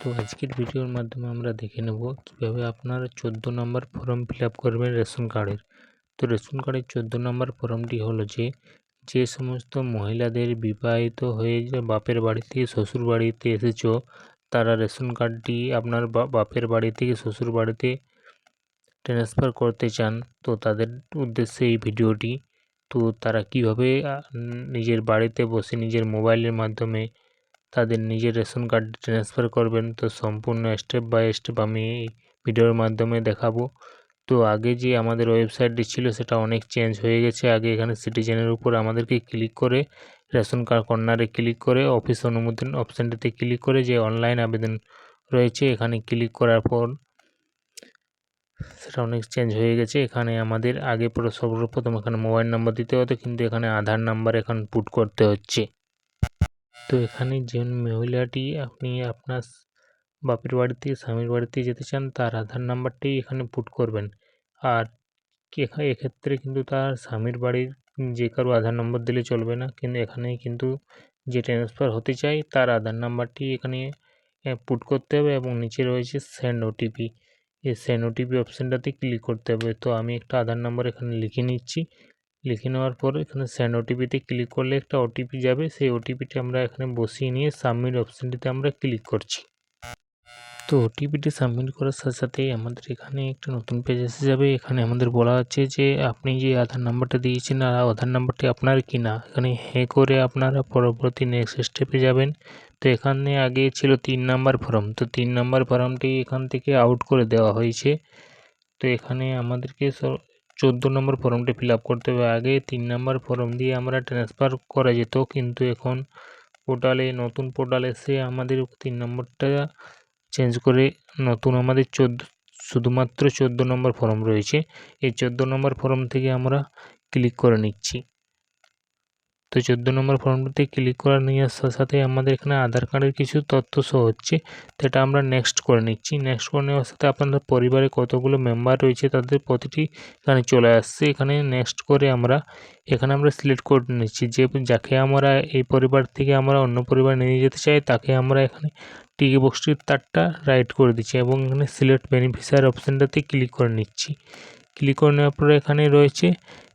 তো আজকের ভিডিওর মাধ্যমে আমরা দেখে নেব কীভাবে আপনারা চোদ্দ নম্বর ফর্ম ফিল করবেন রেশন কার্ডের। তো রেশন কার্ডের চোদ্দ নম্বর ফর্মটি হলো যে যে সমস্ত মহিলাদের বিবাহিত হয়ে বাপের বাড়ি থেকে শ্বশুর বাড়িতে এসেছ, তারা রেশন কার্ডটি আপনার বাপের বাড়ি থেকে শ্বশুর বাড়িতে ট্রান্সফার করতে চান, তো তাদের উদ্দেশ্যে এই ভিডিওটি। তো তারা কীভাবে নিজের বাড়িতে বসে নিজের মোবাইলের মাধ্যমে তাদের নিজের রেশন কার্ড ট্রান্সফার করবেন। তো সম্পূর্ণ স্টেপ বাই স্টেপ আমি এই ভিডিওর মাধ্যমে দেখাবো। তো আগে যে আমাদের ওয়েবসাইটটি ছিল, সেটা অনেক চেঞ্জ হয়ে গেছে। আগে এখানে সিটিজেনের উপর আমাদেরকে ক্লিক করে, রেশন কার্ড কর্নারে ক্লিক করে অফিস অনুমোদন অপশানটিতে ক্লিক করে যে অনলাইন আবেদন রয়েছে, এখানে ক্লিক করার পর সেটা অনেক চেঞ্জ হয়ে গেছে। এখানে আমাদের আগে পুরো সর্বপ্রথম এখানে মোবাইল নাম্বার দিতে হতো, কিন্তু এখানে আধার নাম্বার এখন পুট করতে হচ্ছে। তো এখানে যে মহিলাটি আপনি আপনার বাপের বাড়ি থেকে স্বামীর বাড়িতে যেতে চান, তার আধার নাম্বারটি এখানে পুট করবেন। আর এক্ষেত্রে কিন্তু তার স্বামীর বাড়ির যে কারও আধার নম্বর দিলে চলবে না, কিন্তু এখানে কিন্তু যে ট্রান্সফার হতে চায়, তার আধার নাম্বারটি এখানে পুট করতে হবে এবং নিচে রয়েছে সেন্ড ওটিপি এই সেন্ড ওটিপি অপশানটাতে ক্লিক করতে হবে। তো আমি একটা আধার নাম্বার এখানে লিখে নিচ্ছি। লিখে নেওয়ার পর এখানে সেন্ড ওটিপিতে ক্লিক করলে একটা ওটিপি যাবে। সেই ওটিপিটি আমরা এখানে বসিয়ে নিয়ে সাবমিট অপশানটিতে আমরা ক্লিক করছি। তো ওটিপিটি সাবমিট করার সাথে সাথেই আমাদের এখানে একটা নতুন পেজ এসে যাবে। এখানে আমাদের বলা আছে যে, আপনি যে আধার নাম্বারটা দিয়েছেন আর আধার নাম্বারটি আপনার কি না এখানে হ্যাঁ করে আপনারা পরবর্তী নেক্সট স্টেপে যাবেন। তো এখানে আগে ছিল তিন নাম্বার ফর্ম তো তিন নাম্বার ফর্মটি এখান থেকে আউট করে দেওয়া হয়েছে। তো এখানে আমাদেরকে চোদ্দ নম্বর ফর্মটি ফিল আপ করতে হবে। আগে তিন নম্বর ফর্ম দিয়ে আমরা ট্রান্সফার করা যেত, কিন্তু এখন পোর্টালে, নতুন পোর্টাল এসে আমাদের তিন নম্বরটা চেঞ্জ করে নতুন আমাদের চোদ্দ, শুধুমাত্র চোদ্দ নম্বর ফর্ম রয়েছে। এই চোদ্দ নম্বর ফর্ম থেকে আমরা ক্লিক করে নিচ্ছি। তো চোদ্দ নম্বর ফর্মটিতে ক্লিক করা নেওয়ার সাথে সাথে আমাদের এখানে আধার কার্ডের কিছু তথ্য শো হচ্ছে, তো এটা আমরা নেক্সট করে নিচ্ছি। নেক্সট করে নেওয়ার সাথে আপনাদের পরিবারে কতগুলো মেম্বার রয়েছে তাদের প্রতিটি এখানে চলে আসছে। এখানে নেক্সট করে আমরা, এখানে আমরা সিলেক্ট করে নিচ্ছি যে যাকে আমরা এই পরিবার থেকে আমরা অন্য পরিবার নিয়ে যেতে চাই, তাকে আমরা এখানে টিকি বক্সটির তারটা রাইট করে দিচ্ছি এবং এখানে সিলেক্ট বেনিফিশিয়ার অপশানটাতে ক্লিক করে নিচ্ছি। ক্লিক করে নেওয়ার পরে এখানে রয়েছে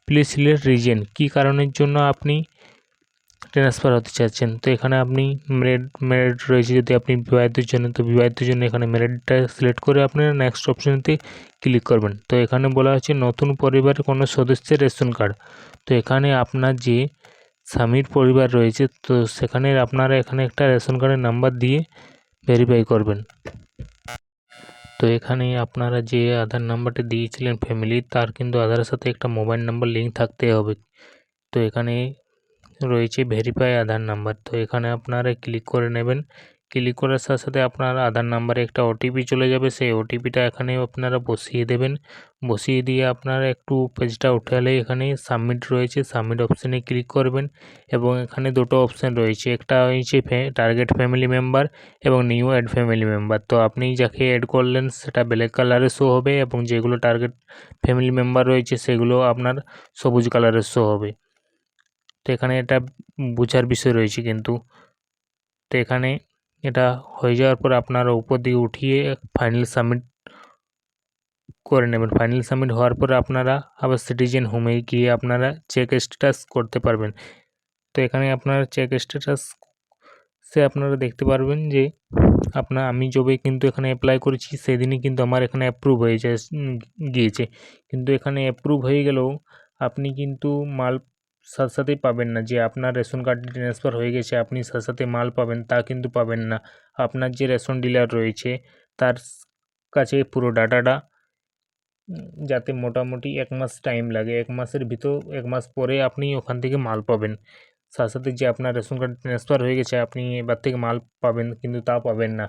প্লিজ সিলেক্ট রিজেন কী কারণের জন্য আপনি ট্রান্সফার হতে চাচ্ছেন তো এখানে আপনি মেরিট মেরিট রয়েছে যদি আপনি বিবাহিতের জন্য, তো বিবাহিতের জন্য এখানে মেরিটটা সিলেক্ট করে আপনারা নেক্সট অপশানতে ক্লিক করবেন। তো এখানে বলা হচ্ছে নতুন পরিবারের কোনো সদস্যের রেশন কার্ড তো এখানে আপনার যে স্বামীর পরিবার রয়েছে, তো সেখানে আপনারা এখানে একটা রেশন কার্ডের নাম্বার দিয়ে ভেরিফাই করবেন। তো এখানে আপনারা যে আধার নাম্বারটি দিয়েছিলেন ফ্যামিলি তার কিন্তু আধারের সাথে একটা মোবাইল নাম্বার লিঙ্ক থাকতে হবে। তো এখানে রয়েছে ভেরিফাই আধার নাম্বার তো এখানে আপনারা ক্লিক করে নেবেন। ক্লিক করার সাথে সাথে আপনার আধার নাম্বারে একটা ওটিপি চলে যাবে। সেই ওটিপিটা এখানে আপনারা বসিয়ে দেবেন। বসিয়ে দিয়ে আপনারা একটু পেজটা উঠালে এখানে সাবমিট রয়েছে। সাবমিট অপশানে ক্লিক করবেন এবং এখানে দুটো অপশান রয়েছে। একটা হয়েছে টার্গেট ফ্যামিলি মেম্বার এবং নিউ অ্যাড ফ্যামিলি মেম্বার তো আপনি যাকে অ্যাড করলেন, সেটা ব্ল্যাক কালারে শো হবে এবং যেগুলো টার্গেট ফ্যামিলি মেম্বার রয়েছে, সেগুলো আপনার সবুজ কালারে শো হবে। তো এখানে এটা বোঝার বিষয় রয়েছে কিন্তু। তো এখানে এটা হয়ে যাওয়ার পর আপনারা উপর দিকে উঠিয়ে ফাইনাল সাবমিট করে নেবেন। ফাইনাল সাবমিট হওয়ার পর আপনারা আবার সিটিজেন হোমে গিয়ে আপনারা চেক স্ট্যাটাস করতে পারবেন। তো এখানে আপনারা চেক স্ট্যাটাস সে আপনারা দেখতে পারবেন যে আপনার আমি যবে কিন্তু এখানে অ্যাপ্লাই করেছি, সেদিনই কিন্তু আমার এখানে অ্যাপ্রুভ হয়ে গিয়েছে। কিন্তু এখানে অ্যাপ্রুভ হয়ে গেলেও আপনি কিন্তু মাল সাথে সাথেই পাবেন না। যে আপনার রেশন কার্ডটি ট্রান্সফার হয়ে গেছে, আপনি সাথে সাথে মাল পাবেন তা কিন্তু পাবেন না। আপনার যে রেশন ডিলার রয়েছে, তার কাছে পুরো ডাটাটা যাতে মোটামুটি এক মাস টাইম লাগে। এক মাসের ভিতর, এক মাস পরে আপনি ওখান থেকে মাল পাবেন। সাথে সাথে যে আপনার রেশন কার্ড ট্রান্সফার হয়ে গেছে, আপনি এবার থেকে মাল পাবেন, কিন্তু তা পাবেন না।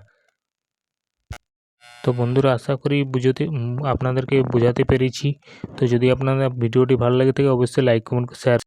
তো বন্ধুরা, আশা করি বুঝতে, আপনাদেরকে বোঝাতে পেরেছি। তো যদি আপনাদের ভিডিওটি ভালো লাগে থাকে, অবশ্যই লাইক কমেন্ট শেয়ার